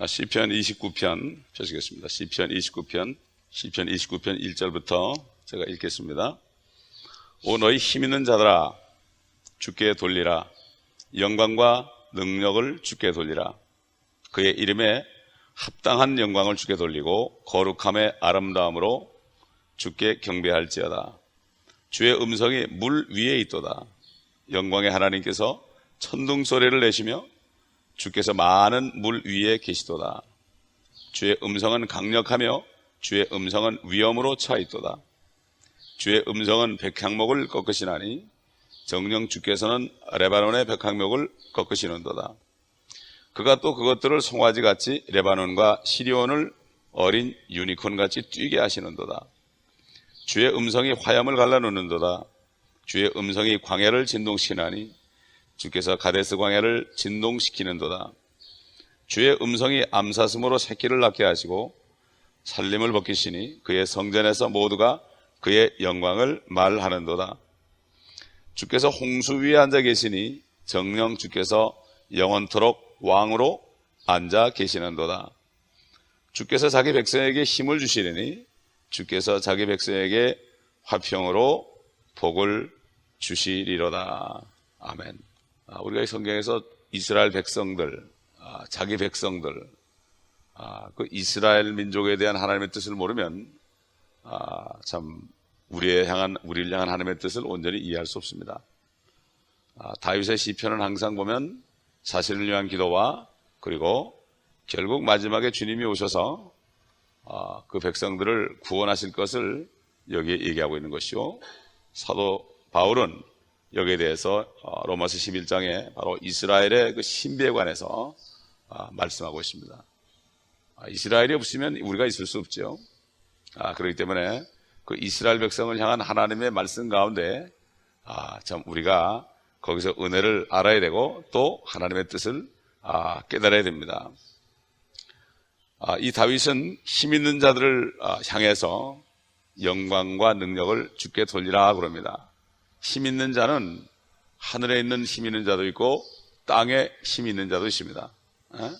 아, 시편 29편 펴시겠습니다. 시편 29편, 시편 29편 1절부터 제가 읽겠습니다. 오 너희 힘 있는 자들아 주께 돌리라 영광과 능력을 주께 돌리라 그의 이름에 합당한 영광을 주께 돌리고 거룩함의 아름다움으로 주께 경배할지어다 주의 음성이 물 위에 있도다 영광의 하나님께서 천둥 소리를 내시며 주께서 많은 물 위에 계시도다. 주의 음성은 강력하며 주의 음성은 위엄으로 차 있도다. 주의 음성은 백향목을 꺾으시나니 정령 주께서는 레바논의 백향목을 꺾으시는도다. 그가 또 그것들을 송아지 같이 레바논과 시리온을 어린 유니콘 같이 뛰게 하시는도다. 주의 음성이 화염을 갈라놓는도다. 주의 음성이 광야를 진동시키나니 주께서 가데스 광야를 진동시키는도다. 주의 음성이 암사슴으로 새끼를 낳게 하시고 살림을 벗기시니 그의 성전에서 모두가 그의 영광을 말하는도다. 주께서 홍수 위에 앉아 계시니 정령 주께서 영원토록 왕으로 앉아 계시는도다. 주께서 자기 백성에게 힘을 주시리니 주께서 자기 백성에게 화평으로 복을 주시리로다. 아멘. 아, 우리가 이 성경에서 이스라엘 백성들, 아, 자기 백성들, 아, 그 이스라엘 민족에 대한 하나님의 뜻을 모르면 참 우리의 향한 우리를 향한 하나님의 뜻을 온전히 이해할 수 없습니다. 다윗의 시편은 항상 보면 자신을 위한 기도와 그리고 결국 마지막에 주님이 오셔서 그 백성들을 구원하실 것을 여기에 얘기하고 있는 것이요. 사도 바울은 여기에 대해서 어, 로마서 11장에 바로 이스라엘의 그 신비에 관해서 아, 말씀하고 있습니다. 아, 이스라엘이 없으면 우리가 있을 수 없죠. 아, 그렇기 때문에 그 이스라엘 백성을 향한 하나님의 말씀 가운데 참 우리가 거기서 은혜를 알아야 되고 또 하나님의 뜻을 깨달아야 됩니다. 이 다윗은 힘 있는 자들을 향해서 영광과 능력을 주께 돌리라 그럽니다. 힘 있는 자는 하늘에 있는 힘 있는 자도 있고 땅에 힘 있는 자도 있습니다. 어?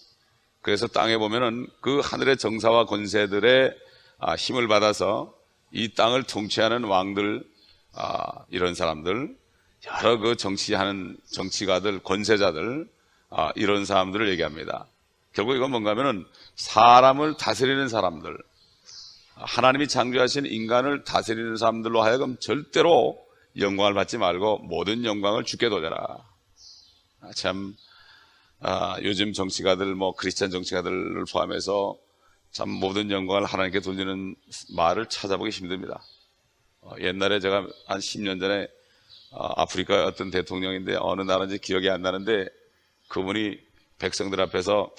그래서 땅에 보면은 그 하늘의 정사와 권세들의 아, 힘을 받아서 이 땅을 통치하는 왕들 아, 이런 사람들 여러 그 정치하는 정치가들 권세자들 아, 이런 사람들을 얘기합니다. 결국 이건 뭔가 하면은 사람을 다스리는 사람들 하나님이 창조하신 인간을 다스리는 사람들로 하여금 절대로 영광을 받지 말고 모든 영광을 주께 돌려라. 아, 참 아, 요즘 정치가들 뭐 크리스찬 정치가들을 포함해서 참 모든 영광을 하나님께 돌리는 말을 찾아보기 힘듭니다. 어, 옛날에 제가 한 10년 전에 어, 아프리카 어떤 대통령인데 어느 나라인지 기억이 안 나는데 그분이 백성들 앞에서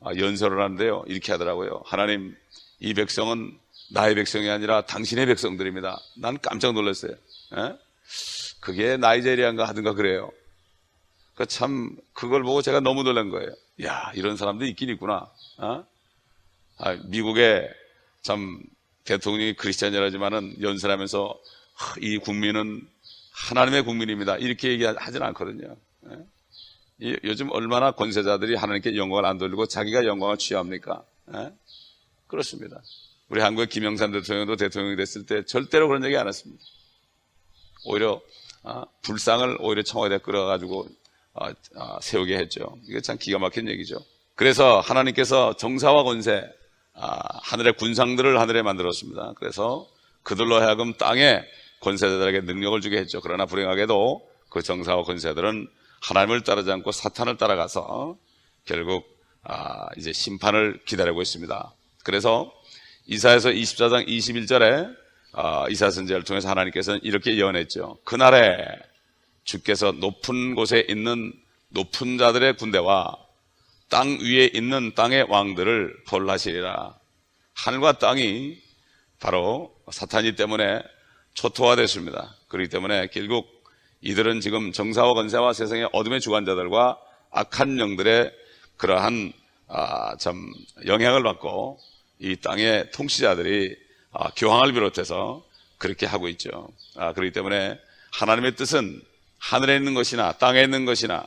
아, 연설을 하는데요. 이렇게 하더라고요. 하나님, 이 백성은 나의 백성이 아니라 당신의 백성들입니다. 난 깜짝 놀랐어요. 에? 그게 나이제리안가 하든가 그래요. 그 참, 그걸 보고 제가 너무 놀란 거예요. 야, 이런 사람도 있긴 있구나. 어? 아, 미국에 참 대통령이 크리스찬이라지만은 연설하면서 이 국민은 하나님의 국민입니다. 이렇게 얘기하진 않거든요. 예? 요즘 얼마나 권세자들이 하나님께 영광을 안 돌리고 자기가 영광을 취합니까? 예? 그렇습니다. 우리 한국의 김영삼 대통령도 대통령이 됐을 때 절대로 그런 얘기 안 했습니다. 오히려 어, 불상을 오히려 청와대에 끌어가지고 어, 어, 세우게 했죠. 이게 참 기가 막힌 얘기죠. 그래서 하나님께서 정사와 권세, 하늘의 군상들을 하늘에 만들었습니다. 그래서 그들로 하여금 땅에 권세자들에게 능력을 주게 했죠. 그러나 불행하게도 그 정사와 권세들은 하나님을 따르지 않고 사탄을 따라가서 결국 이제 심판을 기다리고 있습니다. 그래서 이사에서 24장 21절에 어, 이사 선제를 통해서 하나님께서는 이렇게 예언했죠. 그날에 주께서 높은 곳에 있는 높은 자들의 군대와 땅 위에 있는 땅의 왕들을 벌하시리라. 하늘과 땅이 바로 사탄이 때문에 초토화됐습니다. 그렇기 때문에 결국 이들은 지금 정사와 건세와 세상의 어둠의 주관자들과 악한 영들의 그러한 아, 참 영향을 받고 이 땅의 통치자들이 아, 교황을 비롯해서 그렇게 하고 있죠. 아, 그렇기 때문에 하나님의 뜻은 하늘에 있는 것이나 땅에 있는 것이나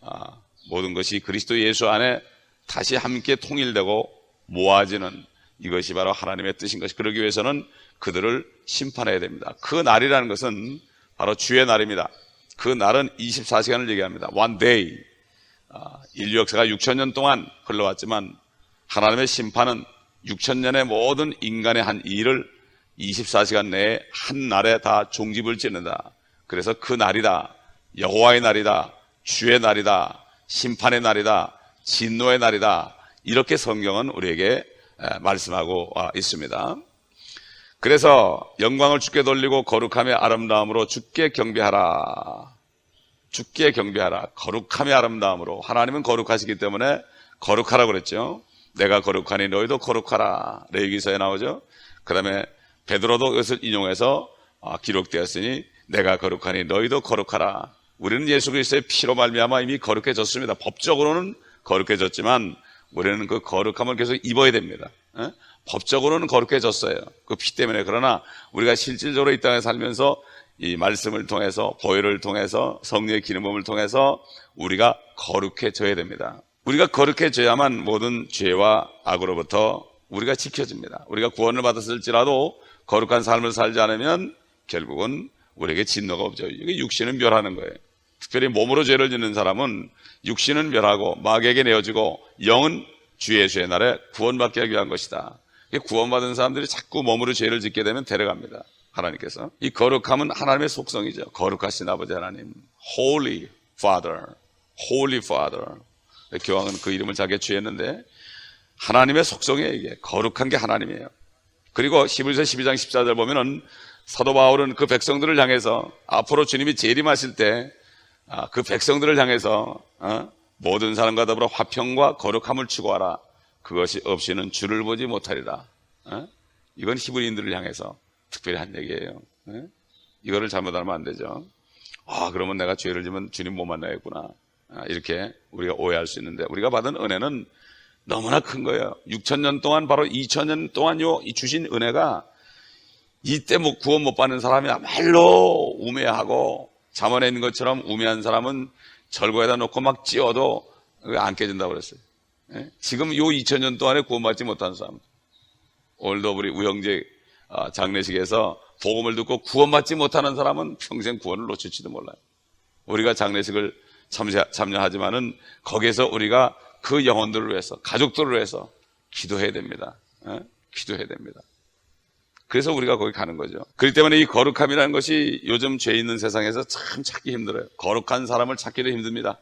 아, 모든 것이 그리스도 예수 안에 다시 함께 통일되고 모아지는 이것이 바로 하나님의 뜻인 것이 그러기 위해서는 그들을 심판해야 됩니다. 그 날이라는 것은 바로 주의 날입니다. 그 날은 24시간을 얘기합니다. One day. 아, 인류 역사가 6천 년 동안 흘러왔지만 하나님의 심판은 6천 년의 모든 인간의 한 일을 24시간 내에 한 날에 다 종집을 짓는다. 그래서 그 날이다. 여호와의 날이다. 주의 날이다. 심판의 날이다. 진노의 날이다. 이렇게 성경은 우리에게 에, 말씀하고 아, 있습니다. 그래서 영광을 주께 돌리고 거룩함의 아름다움으로 주께 경배하라. 주께 경배하라. 거룩함의 아름다움으로. 하나님은 거룩하시기 때문에 거룩하라고 그랬죠. 내가 거룩하니 너희도 거룩하라. 레위기서에 나오죠. 그 다음에 베드로도 그것을 인용해서 아, 기록되었으니 내가 거룩하니 너희도 거룩하라. 우리는 예수 그리스도의 피로 말미암아 이미 거룩해졌습니다. 법적으로는 거룩해졌지만 우리는 그 거룩함을 계속 입어야 됩니다. 예? 법적으로는 거룩해졌어요. 그 피 때문에 그러나 우리가 실질적으로 이 땅에 살면서 이 말씀을 통해서 보혈을 통해서 성령의 기름범을 통해서 우리가 거룩해져야 됩니다. 우리가 거룩해져야만 모든 죄와 악으로부터 우리가 지켜집니다. 우리가 구원을 받았을지라도 거룩한 삶을 살지 않으면 결국은 우리에게 진노가 없죠. 이게 육신은 멸하는 거예요. 특별히 몸으로 죄를 짓는 사람은 육신은 멸하고 마귀에게 내어지고 영은 주 예수의 날에 구원받게 하기 위한 것이다. 구원받은 사람들이 자꾸 몸으로 죄를 짓게 되면 데려갑니다. 하나님께서. 이 거룩함은 하나님의 속성이죠. 거룩하신 아버지 하나님. Holy Father. Holy Father. 교황은 그 이름을 자기가 취했는데 하나님의 속성이에요, 이게. 거룩한 게 하나님이에요. 그리고 히브리서 12장 14절 보면은 사도 바울은 그 백성들을 향해서 앞으로 주님이 재림하실 때 그 백성들을 향해서 어? 모든 사람과 더불어 화평과 거룩함을 추구하라. 그것이 없이는 주를 보지 못하리라. 어? 이건 히브리인들을 향해서 특별히 한 얘기예요. 어? 이거를 잘못하면 안 되죠. 아, 그러면 내가 죄를 지면 주님 못 만나겠구나. 아, 이렇게 우리가 오해할 수 있는데 우리가 받은 은혜는 너무나 큰 거예요. 6천 년 동안 바로 2천 년 동안요 이 주신 은혜가 이때 뭐 구원 못 받는 사람이야말로 우매하고 잠언에 있는 것처럼 우매한 사람은 절고에다 놓고 막 찧어도 안 깨진다고 그랬어요. 예? 지금 요 2천 년 동안에 구원받지 못한 사람 오늘도 우리 우영재 아, 장례식에서 복음을 듣고 구원받지 못하는 사람은 평생 구원을 놓칠지도 몰라요. 우리가 장례식을 참여, 참여하지만은 거기에서 우리가 그 영혼들을 위해서 가족들을 위해서 기도해야 됩니다. 예? 기도해야 됩니다. 그래서 우리가 거기 가는 거죠. 그렇기 때문에 이 거룩함이라는 것이 요즘 죄 있는 세상에서 참 찾기 힘들어요. 거룩한 사람을 찾기도 힘듭니다.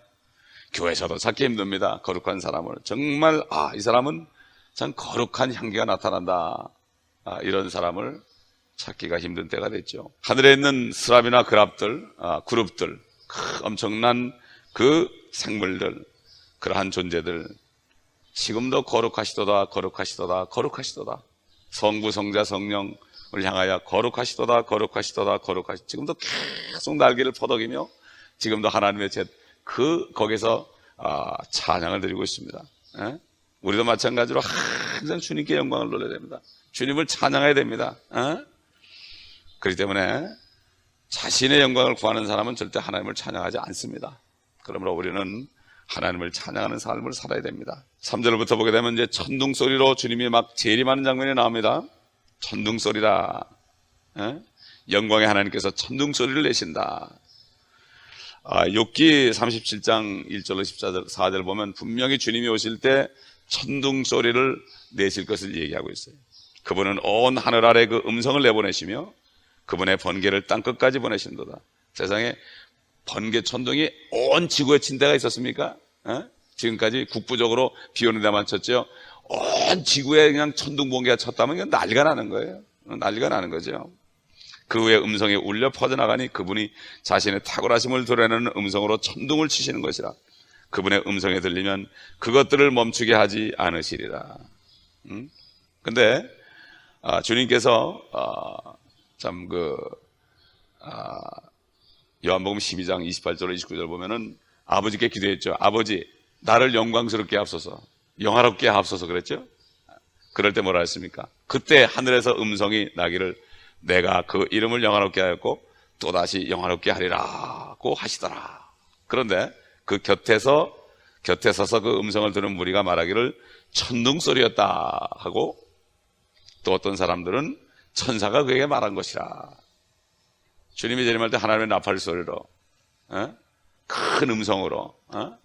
교회에서도 찾기 힘듭니다. 거룩한 사람을. 정말, 아, 이 사람은 참 거룩한 향기가 나타난다. 아, 이런 사람을 찾기가 힘든 때가 됐죠. 하늘에 있는 스랍이나 그랍들, 아, 그룹들, 크, 엄청난 그 생물들, 그러한 존재들, 지금도 거룩하시도다, 거룩하시도다, 거룩하시도다. 성부, 성자, 성령을 향하여 거룩하시도다, 거룩하시도다, 거룩하시. 지금도 계속 날개를 퍼덕이며 지금도 하나님의 제, 그 거기서 아, 찬양을 드리고 있습니다. 예? 우리도 마찬가지로 항상 주님께 영광을 돌려야 됩니다. 주님을 찬양해야 됩니다. 예? 그렇기 때문에 자신의 영광을 구하는 사람은 절대 하나님을 찬양하지 않습니다. 그러므로 우리는 하나님을 찬양하는 삶을 살아야 됩니다. 3절부터 보게 되면 이제 천둥 소리로 주님이 막 재림하는 장면이 나옵니다. 천둥 소리다. 예? 영광의 하나님께서 천둥 소리를 내신다. 아, 욥기 37장 1절로 14절 4절 보면 분명히 주님이 오실 때 천둥 소리를 내실 것을 얘기하고 있어요. 그분은 온 하늘 아래 그 음성을 내보내시며 그분의 번개를 땅 끝까지 보내신도다. 세상에 번개 천둥이 온 지구에 친 데가 있었습니까? 어? 지금까지 국부적으로 비 오는 데만 쳤죠. 온 지구에 그냥 천둥 번개가 쳤다면 그냥 난리가 나는 거예요. 어, 난리가 나는 거죠. 그 후에 음성이 울려 퍼져나가니 그분이 자신의 탁월하심을 드러내는 음성으로 천둥을 치시는 것이라. 그분의 음성에 들리면 그것들을 멈추게 하지 않으시리라. 음? 근데 아, 주님께서 아, 참그 아, 요한복음 12장 28절 29절 보면은 아버지께 기도했죠. 아버지 나를 영광스럽게 앞서서 영화롭게 앞서서 그랬죠. 그럴 때 뭐라 했습니까? 그때 하늘에서 음성이 나기를 내가 그 이름을 영화롭게 하였고 또다시 영화롭게 하리라고 하시더라. 그런데 그 곁에서 곁에 서서 그 음성을 들은 무리가 말하기를 천둥 소리였다 하고 또 어떤 사람들은 천사가 그에게 말한 것이라. 주님이 재림할 때 하나님의 나팔 소리로 어? 큰 음성으로 어?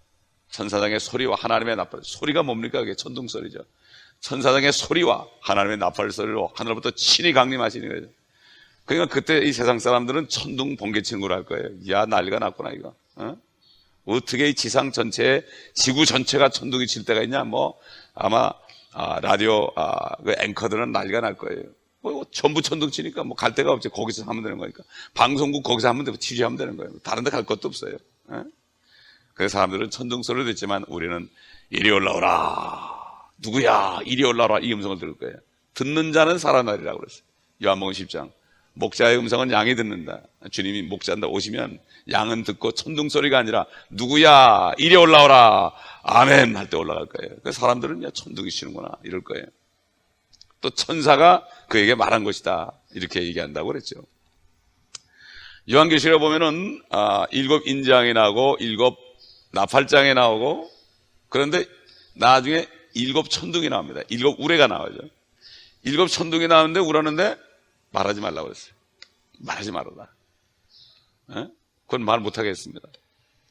천사장의 소리와 하나님의 나팔 소리가 뭡니까? 그게 천둥 소리죠. 천사장의 소리와 하나님의 나팔 소리로 하늘부터 친히 강림하시는 거죠. 그러니까 그때 이 세상 사람들은 천둥 번개 걸할 거예요. 야 난리가 났구나 이거. 어? 어떻게 이 지상 전체에 지구 전체가 천둥이 칠 때가 있냐? 뭐 아마 아, 라디오 아, 그 앵커들은 난리가 날 거예요. 뭐 전부 천둥 치니까 뭐 갈 데가 없지. 거기서 하면 되는 거니까. 방송국 거기서 하면 되고 취재하면 되는 거예요. 다른 데 갈 것도 없어요. 예? 그래서 사람들은 천둥 소리를 듣지만 우리는 이리 올라오라. 누구야? 이리 올라오라. 이 음성을 들을 거예요. 듣는 자는 살아나리라고 그랬어요. 요한복음 10장. 목자의 음성은 양이 듣는다. 주님이 목자한다 오시면 양은 듣고 천둥 소리가 아니라 누구야? 이리 올라오라. 아멘 할 때 올라갈 거예요. 그 사람들은 야 천둥이 치는구나 이럴 거예요. 또 천사가 그에게 말한 것이다. 이렇게 얘기한다고 그랬죠. 요한계시록 보면은 아, 일곱 인장이 나오고 일곱 나팔장이 나오고 그런데 나중에 일곱 천둥이 나옵니다. 일곱 우레가 나오죠. 일곱 천둥이 나오는데 울었는데 말하지 말라고 그랬어요. 말하지 말아라. 예? 그건 말 못하겠습니다.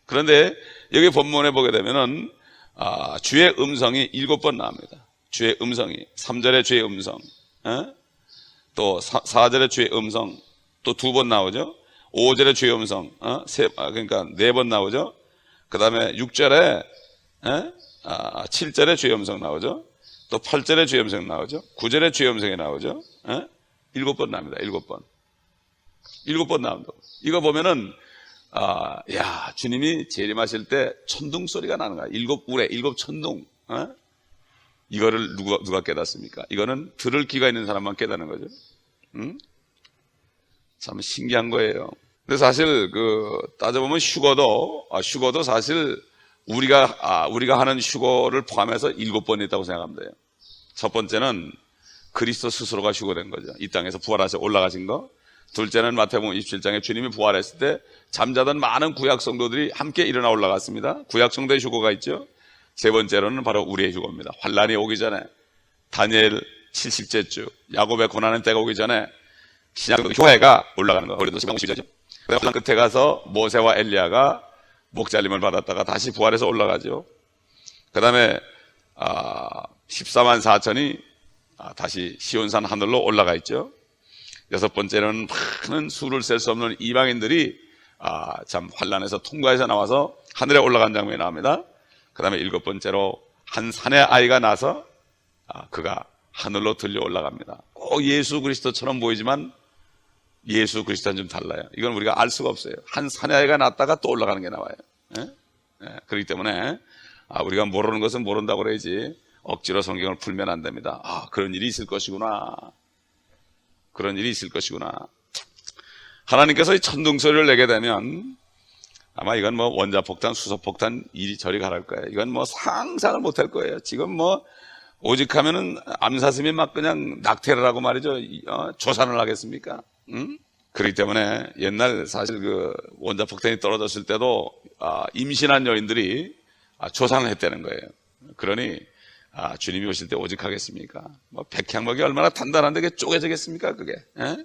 그런데 여기 본문에 보게 되면은 아, 주의 음성이 일곱 번 나옵니다. 주의 음성이 3절에 주의 음성 예? 또 4, 절에 주의 음성 또 두 번 나오죠. 5절에 주의 음성 어? 세, 아, 그러니까 네 번 나오죠. 그 다음에 6절에 예? 아, 7절에 주의 음성 나오죠. 또 8절에 주의 음성 나오죠. 9절에 주의 음성이 나오죠. 예? 일곱 번 나옵니다. 일곱 번. 일곱 번 나온다. 이거 보면은 아, 야, 주님이 재림하실 때 천둥 소리가 나는 거야. 일곱 우레, 일곱 천둥. 어? 이거를 누가, 누가 깨닫습니까? 이거는 들을 귀가 있는 사람만 깨닫는 거죠. 응? 참 신기한 거예요. 근데 사실 그 따져보면 휴거도 아, 휴거도 사실 우리가 아, 우리가 하는 휴거를 포함해서 일곱 번 있다고 생각하면 돼요. 첫 번째는 그리스도 스스로가 휴거된 거죠. 이 땅에서 부활하셔 올라가신 거. 둘째는 마태복음 27장에 주님이 부활했을 때 잠자던 많은 구약 성도들이 함께 일어나 올라갔습니다. 구약 성도의 휴거가 있죠. 세 번째로는 바로 우리의 휴거입니다. 환란이 오기 전에 다니엘 70째 주 야곱의 고난의 때가 오기 전에 신약 교회가 올라가는 거예요. 우리도 10장이죠. 그다음 끝에 가서 모세와 엘리야가 목잘림을 받았다가 다시 부활해서 올라가죠. 그 다음에 아, 14만 4천이 아, 다시 시온산 하늘로 올라가 있죠. 여섯 번째는 많은 수를 셀 수 없는 이방인들이 아, 참 환란에서 통과해서 나와서 하늘에 올라간 장면이 나옵니다. 그 다음에 일곱 번째로 한 산의 아이가 나서 아, 그가 하늘로 들려 올라갑니다. 꼭 예수 그리스도처럼 보이지만 예수 그리스도는 좀 달라요. 이건 우리가 알 수가 없어요. 한 산의 아이가 났다가 또 올라가는 게 나와요. 예? 예, 그렇기 때문에 아, 우리가 모르는 것은 모른다고 그래야지 억지로 성경을 풀면 안 됩니다. 아, 그런 일이 있을 것이구나. 그런 일이 있을 것이구나. 하나님께서 이 천둥 소리를 내게 되면 아마 이건 뭐 원자폭탄, 수소폭탄 이리저리 가랄 거예요. 이건 뭐 상상을 못 할 거예요. 지금 뭐 오직 하면은 암사슴이 막 그냥 낙태를 하고 말이죠. 어, 조산을 하겠습니까? 응? 그렇기 때문에 옛날 사실 그 원자폭탄이 떨어졌을 때도 아, 임신한 여인들이 아, 조산을 했다는 거예요. 그러니 아, 주님이 오실 때 오직 하겠습니까? 뭐 백향목이 얼마나 단단한데 그게 쪼개지겠습니까? 그게? 에?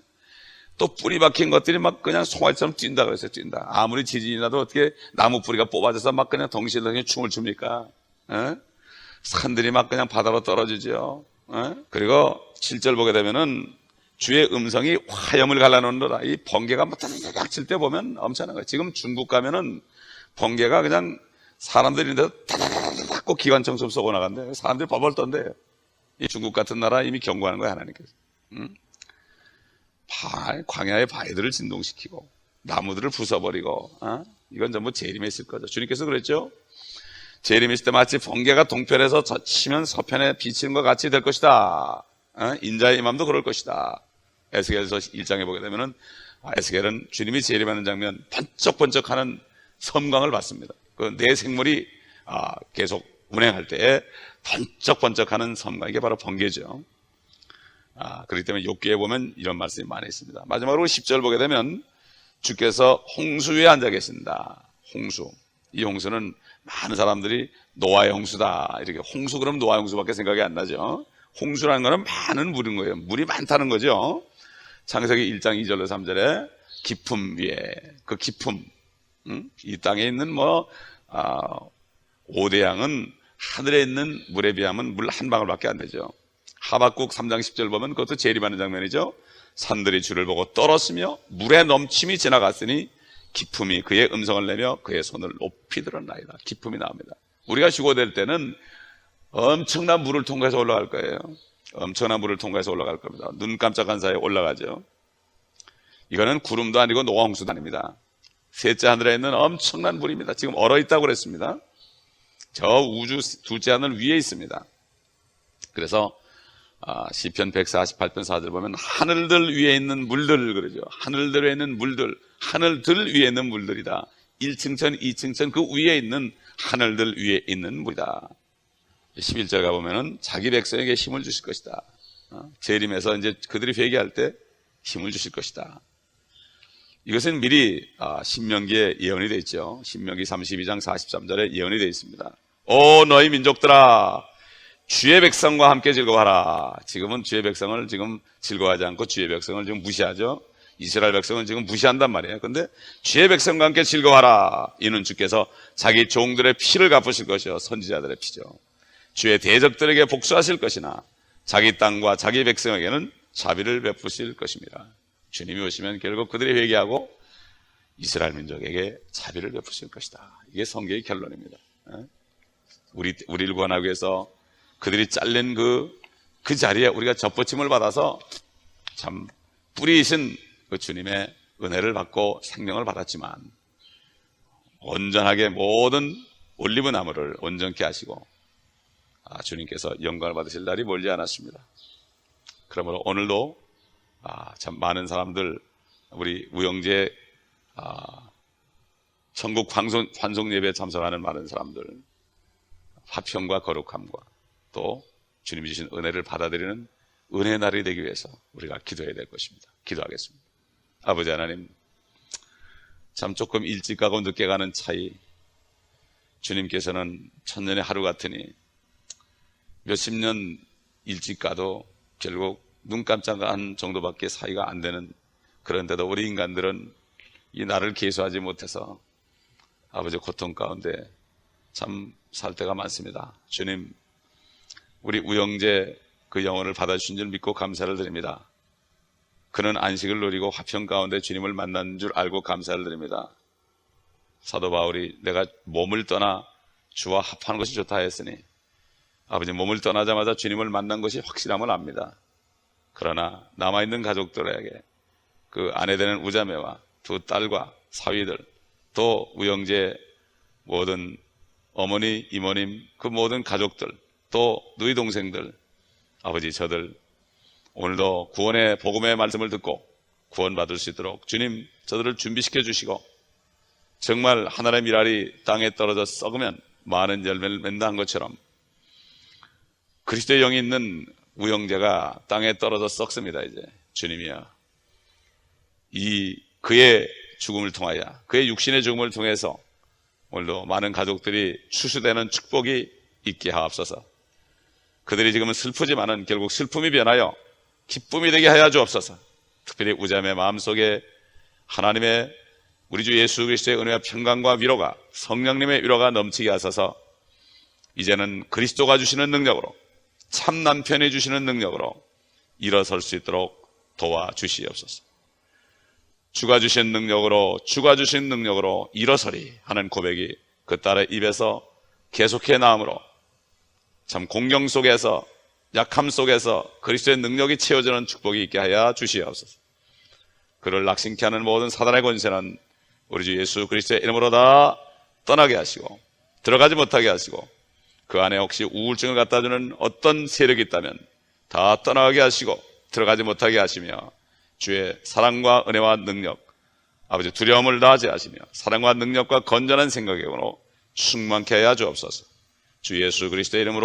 또 뿌리 박힌 것들이 막 그냥 송아지처럼 뛴다 그랬어요. 뛴다. 아무리 지진이 나도 어떻게 나무 뿌리가 뽑아져서 막 그냥 덩실덩실 춤을 춥니까? 에? 산들이 막 그냥 바다로 떨어지죠. 에? 그리고 7절 보게 되면은 주의 음성이 화염을 갈라놓는다. 이 번개가 막 다닥 칠때 보면 엄청난 거예요. 지금 중국 가면은 번개가 그냥 사람들이 있는데 다다다닥 꼭 기관총처럼 쏘고 나간대. 사람들이 벌벌 떤대요. 이 중국 같은 나라 이미 경고하는 거야 하나님께서. 응? 바, 광야의 바위들을 진동시키고 나무들을 부숴버리고 어? 이건 전부 재림에 있을 거죠. 주님께서 그랬죠. 재림에 있을 때 마치 번개가 동편에서 치면 서편에 비치는 것 같이 될 것이다. 어? 인자의 임함도 그럴 것이다. 에스겔서 1장에 보게 되면은 아, 에스겔은 주님이 재림하는 장면 번쩍번쩍하는 섬광을 받습니다. 그 내 생물이 아, 계속 운행할 때에 번쩍번쩍하는 섬광 이게 바로 번개죠. 아, 그렇기 때문에 욕기에 보면 이런 말씀이 많이 있습니다. 마지막으로 10절 보게 되면 주께서 홍수 위에 앉아 계신다. 홍수. 이 홍수는 많은 사람들이 노아의 홍수다. 이렇게 홍수 그럼 노아의 홍수밖에 생각이 안 나죠. 홍수라는 거는 많은 물인 거예요. 물이 많다는 거죠. 창세기 1장 2절로 3절에 깊음 위에 그 깊음 응? 이 땅에 있는 뭐 아, 오대양은 하늘에 있는 물에 비하면 물 한 방울밖에 안 되죠. 하박국 3장 10절 보면 그것도 재림하는 장면이죠. 산들이 주를 보고 떨었으며 물의 넘침이 지나갔으니 기품이 그의 음성을 내며 그의 손을 높이 들었나이다. 기품이 나옵니다. 우리가 죽어될 때는 엄청난 물을 통과해서 올라갈 거예요. 엄청난 물을 통과해서 올라갈 겁니다. 눈 깜짝한 사이에 올라가죠. 이거는 구름도 아니고 노홍수도 아닙니다. 셋째 하늘에 있는 엄청난 물입니다. 지금 얼어 있다고 그랬습니다. 저 우주 둘째 하늘 위에 있습니다. 그래서 아, 시편 148편 4절 보면 하늘들 위에 있는 물들 그러죠. 하늘들 위에 있는 물들, 하늘들 위에 있는 물들이다. 1층천, 2층천 그 위에 있는 하늘들 위에 있는 물이다. 11절 가보면은 자기 백성에게 힘을 주실 것이다. 어? 재림에서 이제 그들이 회개할 때 힘을 주실 것이다. 이것은 미리 아, 신명기에 예언이 되어 있죠. 신명기 32장 43절에 예언이 되어 있습니다. 오 너희 민족들아 주의 백성과 함께 즐거워하라. 지금은 주의 백성을 지금 즐거워하지 않고 주의 백성을 지금 무시하죠. 이스라엘 백성은 지금 무시한단 말이에요. 근데 주의 백성과 함께 즐거워하라. 이는 주께서 자기 종들의 피를 갚으실 것이요 선지자들의 피죠. 주의 대적들에게 복수하실 것이나 자기 땅과 자기 백성에게는 자비를 베푸실 것입니다. 주님이 오시면 결국 그들이 회개하고 이스라엘 민족에게 자비를 베푸실 것이다. 이게 성경의 결론입니다. 예? 우리 우리를 구원하기 위해서 그들이 잘린 그, 그 자리에 우리가 접붙임을 받아서 참 뿌리이신 그 주님의 은혜를 받고 생명을 받았지만 온전하게 모든 올리브 나무를 온전케 하시고 아, 주님께서 영광을 받으실 날이 멀지 않았습니다. 그러므로 오늘도 아, 참 많은 사람들 우리 우영재 아, 전국 환송, 환송 예배에 참석하는 많은 사람들 화평과 거룩함과 또 주님이 주신 은혜를 받아들이는 은혜 날이 되기 위해서 우리가 기도해야 될 것입니다. 기도하겠습니다. 아버지 하나님, 참 조금 일찍 가고 늦게 가는 차이, 주님께서는 천년의 하루 같으니 몇십 년 일찍 가도 결국 눈 깜짝한 정도밖에 사이가 안 되는 그런데도 우리 인간들은 이 나를 계수하지 못해서 아버지 고통 가운데 참 살 때가 많습니다. 주님, 우리 우영재 그 영혼을 받아주신 줄 믿고 감사를 드립니다. 그는 안식을 누리고 화평 가운데 주님을 만난 줄 알고 감사를 드립니다. 사도 바울이 내가 몸을 떠나 주와 합하는 것이 좋다 했으니 아버지 몸을 떠나자마자 주님을 만난 것이 확실함을 압니다. 그러나 남아있는 가족들에게 그 아내 되는 우자매와 두 딸과 사위들 또 우영재 모든 어머니, 이모님, 그 모든 가족들, 또 누이 동생들, 아버지 저들 오늘도 구원의 복음의 말씀을 듣고 구원받을 수 있도록 주님 저들을 준비시켜 주시고 정말 하나님의 미랄이 땅에 떨어져 썩으면 많은 열매를 맺는다 한 것처럼 그리스도의 영이 있는 우영자가 땅에 떨어져 썩습니다 이제 주님이야 이 그의 죽음을 통하여 그의 육신의 죽음을 통해서 오늘도 많은 가족들이 추수되는 축복이 있게 하옵소서. 그들이 지금은 슬프지만은 결국 슬픔이 변하여 기쁨이 되게 하여 주옵소서. 특별히 우자매 마음속에 하나님의 우리 주 예수 그리스도의 은혜와 평강과 위로가 성령님의 위로가 넘치게 하소서. 이제는 그리스도가 주시는 능력으로 참 남편이 주시는 능력으로 일어설 수 있도록 도와 주시옵소서. 주가 주신 능력으로 주가 주신 능력으로 일어서리 하는 고백이 그 딸의 입에서 계속해 나오므로 참 공경 속에서 약함 속에서 그리스도의 능력이 채워지는 축복이 있게 하여 주시옵소서. 그를 낙심케 하는 모든 사단의 권세는 우리 주 예수 그리스도의 이름으로 다 떠나게 하시고 들어가지 못하게 하시고 그 안에 혹시 우울증을 갖다 주는 어떤 세력이 있다면 다 떠나게 하시고 들어가지 못하게 하시며 주의 사랑과 은혜와 능력, 아버지 두려움을 다하지 하시며 사랑과 능력과 건전한 생각으로 충만케 하여 주옵소서. 주 예수 그리스도의 이름으로